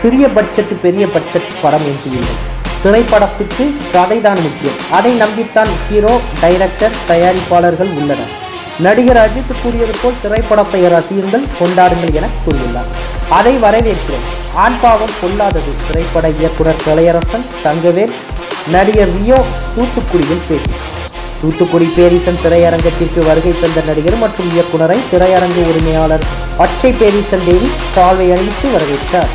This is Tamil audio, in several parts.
சிறிய பட்ஜெட் பெரிய பட்ஜெட் படம் என்று இல்லை. திரைப்படத்திற்கு கதைதான் முக்கியம். அதை நம்பித்தான் ஹீரோ டைரக்டர் தயாரிப்பாளர்கள் உள்ளனர். நடிகர் அஜித் கூறியது போல் திரைப்படத்தை ரசியுங்கள் கொண்டாடுங்கள் என கூறியுள்ளார். அதை வரவேற்கிறோம். ஆண்பாவம் கொள்ளாதது திரைப்பட இயக்குனர் கலையரசன் தங்கவேல் நடிகர் ரியோ தூத்துக்குடியில் பேசி தூத்துக்குடி பேரிசன் திரையரங்கத்திற்கு வருகை தந்த நடிகர் மற்றும் இயக்குனரை திரையரங்கு உரிமையாளர் அச்சை பேரிசன் தேவி சால்வை அணிவித்து வரவேற்றார்.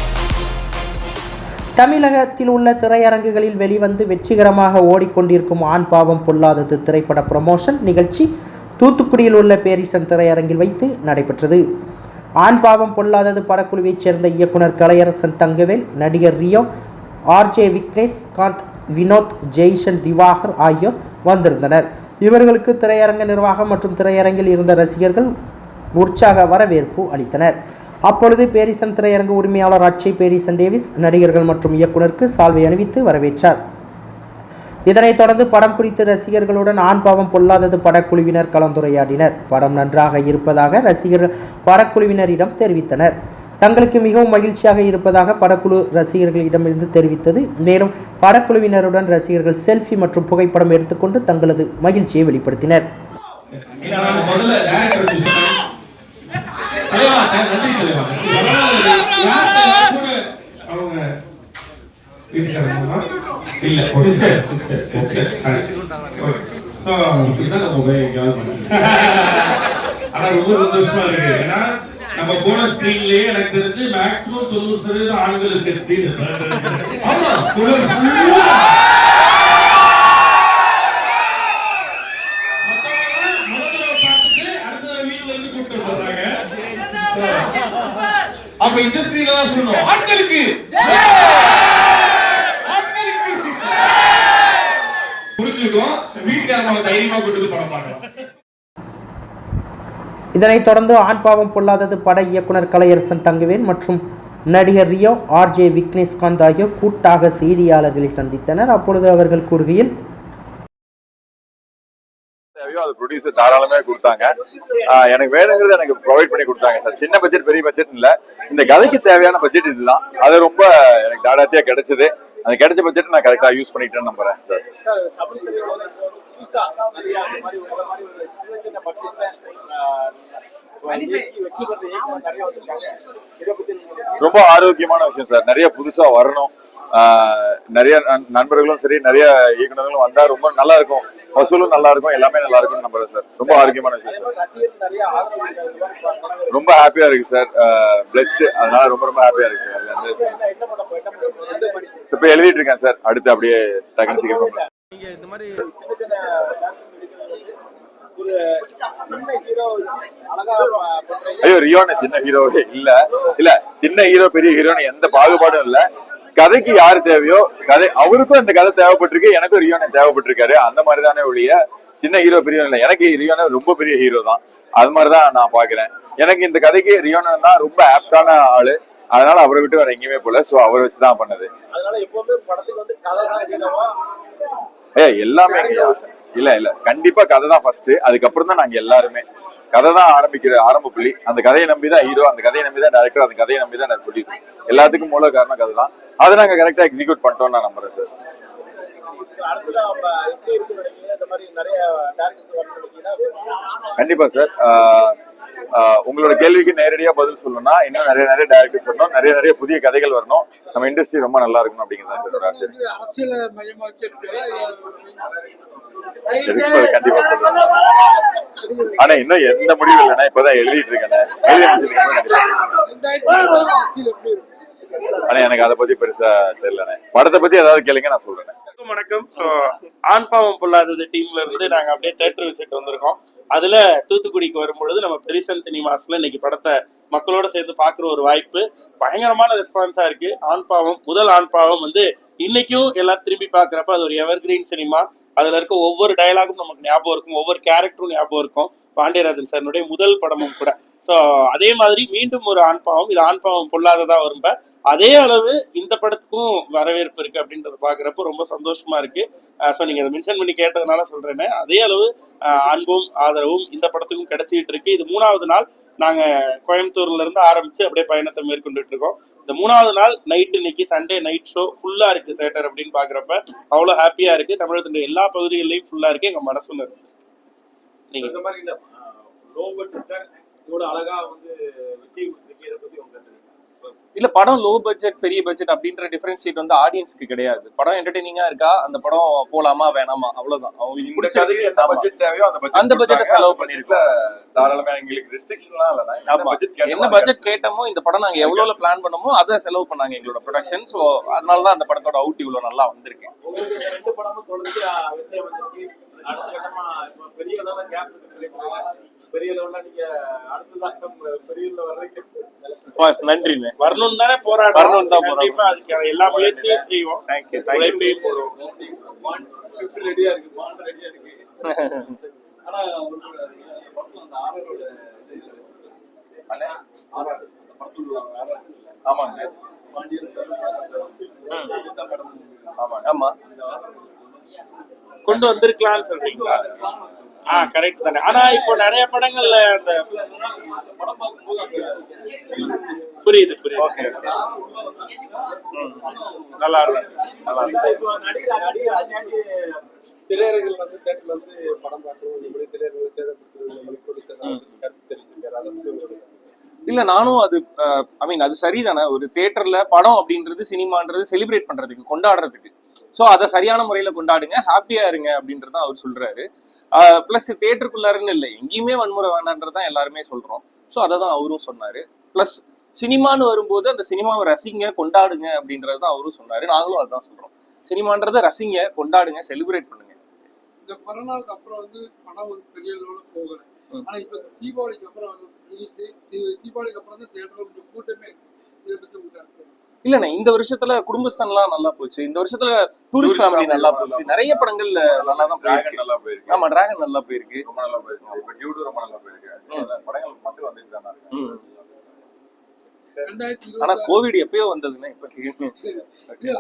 தமிழகத்தில் உள்ள திரையரங்குகளில் வெளிவந்து வெற்றிகரமாக ஓடிக்கொண்டிருக்கும் ஆண் பாவம் பொல்லாதது திரைப்பட ப்ரமோஷன் நிகழ்ச்சி தூத்துக்குடியில் உள்ள பேரிசன் திரையரங்கில் வைத்து நடைபெற்றது. ஆண் பாவம் பொல்லாதது படக்குழுவைச் சேர்ந்த இயக்குனர் கலையரசன் தங்கவேல் நடிகர் ரியோ ஆர்ஜே விக்னேஷ் காந்த் வினோத் ஜெய்சன் திவாகர் ஆகியோர் வந்திருந்தனர். இவர்களுக்கு திரையரங்க நிர்வாகம் மற்றும் திரையரங்கில் இருந்த ரசிகர்கள் உற்சாக வரவேற்பு அளித்தனர். அப்பொழுது பேரிசன் திரையரங்கு உரிமையாளர் அச்சை பேரிசன் டேவிஸ் நடிகர்கள் மற்றும் இயக்குனருக்கு சால்வை அணிவித்து வரவேற்றார். இதனைத் தொடர்ந்து படம் குறித்து ரசிகர்களுடன் ஆண் பாவம் பொல்லாதது படக்குழுவினர் கலந்துரையாடினர். படம் நன்றாக இருப்பதாக ரசிகர்கள் படக்குழுவினரிடம் தெரிவித்தனர். தங்களுக்கு மிகவும் மகிழ்ச்சியாக இருப்பதாக படக்குழு ரசிகர்களிடமிருந்து தெரிவித்தது. மேலும் படக்குழுவினருடன் ரசிகர்கள் செல்ஃபி மற்றும் புகைப்படம் எடுத்துக்கொண்டு தங்களது மகிழ்ச்சியை வெளிப்படுத்தினர். நன்றி தலைவா. அவங்க? இல்ல, sister, sister. Okay. So, இப்படிதான் நம்ம போய் எங்கேயாவது. ஆனா ரொம்ப சந்தோஷமா இருக்கு ஏன்னா நம்ம போன ஸ்கிரீன்லயே எனக்கு தெரிஞ்சு மேக்ஸிமம் தொண்ணூறு சதவீதம் ஆண்கள் இருக்க ஸ்கிரீன் ஆமா அப்ப இந்த ஸ்கிரீன்ல தான் சொல்லணும். ஆண்களுக்கு. ஆண்களுக்கு. வீட்டுக்காரங்க தைரியமா கொண்டு படம் பார்க்கலாம் இதனைத் தொடர்ந்து ஆண் பாவம் பொல்லாதது பட இயக்குனர் கலையரசன் தங்குவேன் மற்றும் நடிகர் ரியோ ஆர்ஜே விக்னேஷ்காந்த் ஆகியோர் கூட்டாக செய்தியாளர்களை சந்தித்தனர். அப்பொழுது அவர்கள் கூறுகையில் தேவையோ அது ப்ரொடியூசர் தாராளமே கொடுத்தாங்க. எனக்கு வேணுங்கிறது எனக்கு ப்ரொவைட் பண்ணி கொடுத்தாங்க சார். சின்ன பட்ஜெட் பெரிய பட்ஜெட் இல்ல. இந்த கதைக்கு தேவையான பட்ஜெட் இதுதான். அது ரொம்ப எனக்கு தாடாத்தியா கிடைச்சது. அந்த கிடைச்ச பட்ஜெட் நான் கரெக்டா யூஸ் பண்ணிட்டேன்னு நம்புறேன் சார். ரொம்ப ஆரோக்கியமான விஷயம் சார். நிறைய புதுசா வரணும். நிறைய நண்- நண்பர்களும் சரி நிறைய இயக்குனர்களும் வந்தா ரொம்ப நல்லா இருக்கும். வசூலும் நல்லா இருக்கும் எல்லாமே நல்லா இருக்கும்னு நம்புறேன் சார். ரொம்ப ஆரோக்கியமான விஷயம் சார். ரொம்ப ஹாப்பியா இருக்கு சார். பிளஸ்ட் அதனால ரொம்ப ரொம்ப ஹாப்பியா இருக்கு சார். இப்ப எழுதிட்டு இருக்கேன் சார். அடுத்து அப்படியே டக்குனு சீக்கிரம் ஐயோ ரியோன சின்ன ஹீரோவே இல்ல. இல்ல சின்ன ஹீரோ பெரிய ஹீரோன்னு எந்த பாகுபாடும் இல்ல. கதைக்கு யாரு தேவையோ கதை அவருக்கும் இந்த கதை தேவைப்பட்டிருக்கு எனக்கும் ரியோனே தேவைப்பட்டிருக்காரு. அந்த மாதிரி தானே ஒழிய சின்ன ஹீரோ பெரிய இல்ல. எனக்கு ரியோனே ரொம்ப பெரிய ஹீரோ தான். அது மாதிரிதான் நான் பாக்குறேன் எனக்கு இந்த கதைக்கு ரியோனா தான் ரொம்ப ஆப்டான ஆளு. அதனால அவரை விட்டு வேற எங்கேயுமே போல சோ அவரை வச்சுதான் பண்ணது. ஏ எல்லாமே? இல்ல இல்ல. கண்டிப்பா கதை தான் ஃபர்ஸ்ட் அதுக்கப்புறம் தான் நாங்க எல்லாருமே. கதை தான் ஆரம்பிக்கிற ஆரம்ப புள்ளி. அந்த கதையை நம்பி தான் ஹீரோ அந்த கதையை நம்பி தான் டேரக்டர் அந்த கதையை நம்பி தான் ப்ரொடியூசர் எல்லாத்துக்கும் மூல காரணம் கதை தான் அதை நாங்க கரெக்டா எக்ஸிக்யூட் பண்ணிட்டோம்னு நான் நம்புறேன் சார் கண்டிப்பா சார் உங்களோட கேள்விக்கு நேரடியா பதில் சொல்லணும்னா இன்னும் நிறைய நிறைய டேரக்டர்ஸ் வரணும் நிறைய நிறைய புதிய கதைகள் வரணும். நம்ம இண்டஸ்ட்ரி ரொம்ப நல்லா இருக்கணும் அப்படிங்கிறது எதுக்கு கண்டிப்பா சொல்றேன் ஆனா இன்னும் எந்த முடிவும் இல்லைன்னா இப்பதான் எழுதிட்டு இருக்கேன். எழுதி எனக்கு ஆனா எனக்கு அதை பத்தி பெருசா தெரியலண்ணே. படத்தை பத்தி ஏதாவது கேளுங்க நான் சொல்றேன். வணக்கம். ஸோ ஆண் பாவம் பொல்லாதது டீம்ல இருந்து நாங்க அப்படியே தேட்டர் விசிட் வந்திருக்கோம். அதுல தூத்துக்குடிக்கு வரும்பொழுது நம்ம பெரிசன் சினிமாஸ்ல இன்னைக்கு படத்தை மக்களோட சேர்ந்து பாக்குற ஒரு வாய்ப்பு. பயங்கரமான ரெஸ்பான்ஸா இருக்கு. ஆண் பாவம் முதல் ஆண் பாவம் வந்து இன்னைக்கும் எல்லாரும் திரும்பி பாக்குறப்ப அது ஒரு எவர்கிரீன் சினிமா அதுல இருக்க ஒவ்வொரு டயலாகும் நமக்கு ஞாபகம் இருக்கும். ஒவ்வொரு கேரக்டரும் ஞாபகம் இருக்கும். பாண்டியராஜன் சார்னுடைய முதல் படமும் கூட. ஸோ அதே மாதிரி மீண்டும் ஒரு ஆண்பாவம் இது ஆண்பாவம் பொல்லாததா வரும்ப அதே அளவு இந்த படத்துக்கும் வரவேற்பு இருக்கு அப்படின்றத பாக்குறப்ப ரொம்ப சந்தோஷமா இருக்கு. ஸோ நீங்க அதை மென்ஷன் பண்ணி கேட்டதுனால சொல்றேன்னு அதே அளவு அன்பும் ஆதரவும் இந்த படத்துக்கும் கிடைச்சிட்டு இருக்கு. இது மூணாவது நாள் நாங்க கோயம்புத்தூர்ல இருந்து ஆரம்பிச்சு அப்படியே பயணத்தை மேற்கொண்டுட்டு இருக்கோம் இந்த மூணாவது நாள் நைட் இன்னைக்கு சண்டே நைட் ஷோ ஃபுல்லா இருக்கு தேட்டர் அப்படின்னு பாக்குறப்ப. அவ்வளவு ஹாப்பியா இருக்கு. தமிழகத்தினுடைய எல்லா பகுதிகளிலும் ஃபுல்லா இருக்கு. எங்க மனசுல இருக்கு நீங்க அழகா வந்து பத்தி உங்க என்ன? இல்ல படம் லோ பட்ஜெட் பெரிய பட்ஜெட் அப்படின்ற டிஃபரன்ஷியேட் வந்து ஆடியன்ஸ்க்கு கிடையாது. படம் என்டர்டெய்னிங்கா இருக்கா? அந்த படம் போலாமா வேணாமா? அவ்வளவுதான். அவங்களுக்கு பிடிச்சிருக்கு என்ன ஆமா. பட்ஜெட் தேவையோ அந்த பட்ஜெட் செலவு பண்ணிருக்கோம். தாராளமா எங்களுக்கு ரெஸ்ட்ரிக்ஷன்லாம் இல்ல. என்ன பட்ஜெட் கேட்டோமோ இந்த படம் நாங்க எவ்வளவு பிளான் பண்ணோமோ அதை செலவு பண்ணாங்க எங்களோட ப்ரொடக்ஷன் சோ அதனாலதான் அந்த படத்தோட அவுட் இவ்வளவு நல்லா வந்திருக்கு. ரெண்டு படமும் தொடர்ந்து பெரிய லெவலில் கேப் பெரிய லெவல்ல நீங்க அடுத்ததாக பெரிய வர்றதுக்கு நன்றிண்ணே. வரணும் தானே போராட்டம் வரணும்னு தான். கண்டிப்பா அதுக்கான எல்லா முயற்சியும் செய்வோம். தேங்க்யூ உழைப்பையும் போடுவோம். ஸ்கிரிப்ட் ரெடியா இருக்கு பாண்ட் ரெடியா இருக்கு. ஆனா உங்களோட படத்துல அந்த ஆரோட இது வச்சிருக்காங்க. ஆர்ஆர் அந்த படத்துல உள்ள ஆர்ஆர் இருக்குல்ல, ஆமாங்க ஆமா. கொண்டு வந்திருக்கலாம்னு சொல்றீங்களா? ஆ கரெக்ட் தானே. ஆனா இப்போ நிறைய படங்கள்ல அந்த புரியுது புரியுது. ஓகே நல்லா இருக்கு நல்லா இருக்கு. திரையரங்கில் வந்து தேட்டர்ல வந்து படம் பார்க்கணும். இப்படி திரையரங்கில் சேதப்படுத்துறது இல்ல நானும் அது ஐ மீன் அது சரிதானே. ஒரு தியேட்டர்ல படம் அப்படின்றது சினிமான்றது செலிப்ரேட் பண்றதுக்கு கொண்டாடுறதுக்கு. சோ அதை சரியான முறையில கொண்டாடுங்க ஹாப்பியா இருங்க அப்படின்றது தான் அவர் சொல்றாரு. பிளஸ் தியேட்டருக்குள்ளாருன்னு இல்லை. எங்கேயுமே வன்முறை வேணான்றது தான் எல்லாருமே சொல்றோம். ஸோ அதை தான் அவரும் சொன்னாரு. பிளஸ் சினிமான்னு வரும்போது அந்த சினிமாவை ரசிங்க கொண்டாடுங்க அப்படின்றது தான் அவரும் சொன்னாரு. நாங்களும் அதுதான் சொல்றோம். சினிமான்றதை ரசிங்க கொண்டாடுங்க செலிப்ரேட் பண்ணுங்க. இந்த கொரோனாவுக்கு அப்புறம் வந்து படம் வந்து பெரிய போகல. ம். ஆனா இப்ப தீபாவளிக்கு அப்புறம் வந்து ரிலீஸ் தீபாவளிக்கு அப்புறம் தான் கொஞ்சம் கூட்டமே இருக்கு. இதை பத்தி உங்களுக்கு இல்லண்ணே இந்த வருஷத்துல குடும்பஸ்தான்லாம் நல்லா போச்சு. இந்த வருஷத்துல டூரிஸ்ட் ஃபேமிலி நல்லா போச்சு. நிறைய படங்கள் நல்லா தான் போயிருக்கு. நல்லா போயிருக்கு. ஆமா டிராகன் நல்லா போயிருக்கு. ரொம்ப நல்லா போயிருக்கு. இப்ப டியூடு ரொம்ப நல்லா போயிருக்கு. படங்கள் மட்டும் வந்துட்டு தானே இருக்கு. ஆனா கோவிட் எப்பயோ வந்ததுண்ணே இப்ப.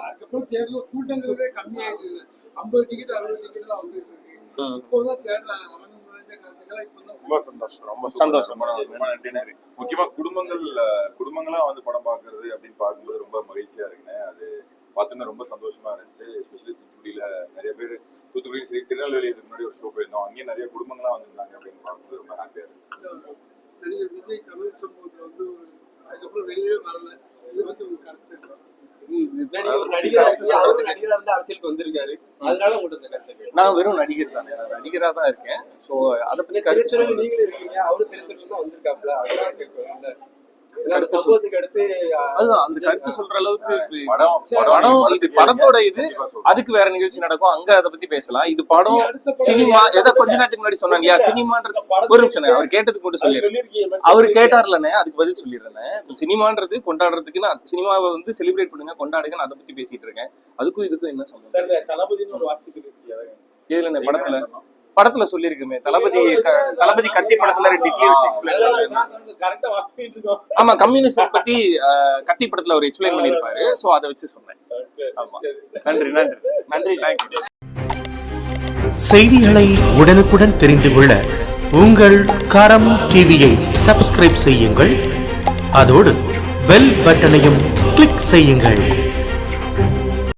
அதுக்கப்புறம் தேட்டர்ல கூட்டங்கிறதே கம்மியாயிட்டு ஐம்பது டிக்கெட் அறுபது டிக்கெட் தான் வந்துட்டு இருக்கு. ம். இப்போதான் ரொம்ப சந்தோஷம். ரொம்ப சந்தோஷம். ரொம்ப நன்றி, முக்கியமா குடும்பங்கள் குடும்பங்களா வந்து படம் பார்க்கறது அப்படின்னு பார்க்கும்போது ரொம்ப மகிழ்ச்சியா இருக்குங்க அது பார்த்தோன்னா ரொம்ப சந்தோஷமா இருந்துச்சு. எஸ்பெஷலி தூத்துக்குடியில நிறைய பேர் தூத்துக்குடியும் சரி திருநெல்வேலி இதுக்கு முன்னாடி ஒரு ஷோ போயிருந்தோம். அங்கேயும் நிறைய குடும்பங்களா வந்திருந்தாங்க அப்படின்னு பார்க்கும்போது ரொம்ப ஹாப்பியா இருக்கு நடிகர் விஜய் கரூர் சம்பவத்துல வந்து ஒரு அதுக்கப்புறம் வெளியவே வரல. இதை ஒரு வந்து இந்த கருத்து. நான் வெறும் நடிகர் தானே. நடிகரா தான் இருக்கேன். சோ அத பத்தி நீங்களும் இருக்கீங்க. அவரு திரைத்துறையில தான் வந்திருக்காப்ல அதெல்லாம் கேட்கிறேன் இந்த- இந்த அந்த சம்பவத்துக்கு அடுத்து அஹ், அதுதான் அந்த கருத்து சொல்ற அளவுக்கு படம் படத்தோட இது. அதுக்கு வேற நிகழ்ச்சி நடக்கும். அங்க அதை பத்தி பேசலாம். இது படம் சினிமா எதை கொஞ்ச நேரத்துக்கு முன்னாடி சொன்னாங்க. இல்லையா சினிமான்றது ஒரு நிமிஷம் அவர் கேட்டதுக்கு மட்டும் சொல்லிடுறேன். அவர் கேட்டார்லண்ணே அதுக்கு பதில் சொல்லிடுறேன் சினிமான்றது கொண்டாடுறதுக்கு நான் சினிமாவை வந்து செலிப்ரேட் பண்ணுங்க கொண்டாடுங்க நான் அதை பத்தி பேசிட்டு இருக்கேன். அதுக்கும் இதுக்கும் என்ன சம்பந்தம்? தளபதினு ஒரு வார்த்தை படத்துல? படத்துல சொல்லியிருக்குமே. தளபதி தளபதி கத்தி படத்துல ரெண்டு வச்சு எக்ஸ்பிளைன் ஆமா கம்யூனிஸ்ட் பத்தி கத்தி படத்துல அவர் எக்ஸ்பிளைன் பண்ணிருப்பாரு சோ அதை வச்சு சொன்னேன். நன்றி நன்றி. நன்றி தேங்க்யூ செய்திகளை உடனுக்குடன் தெரிந்து கொள்ள உங்கள் கரம் டிவியை சப்ஸ்கிரைப் செய்யுங்கள். அதோடு பெல் பட்டனையும் கிளிக் செய்யுங்கள்.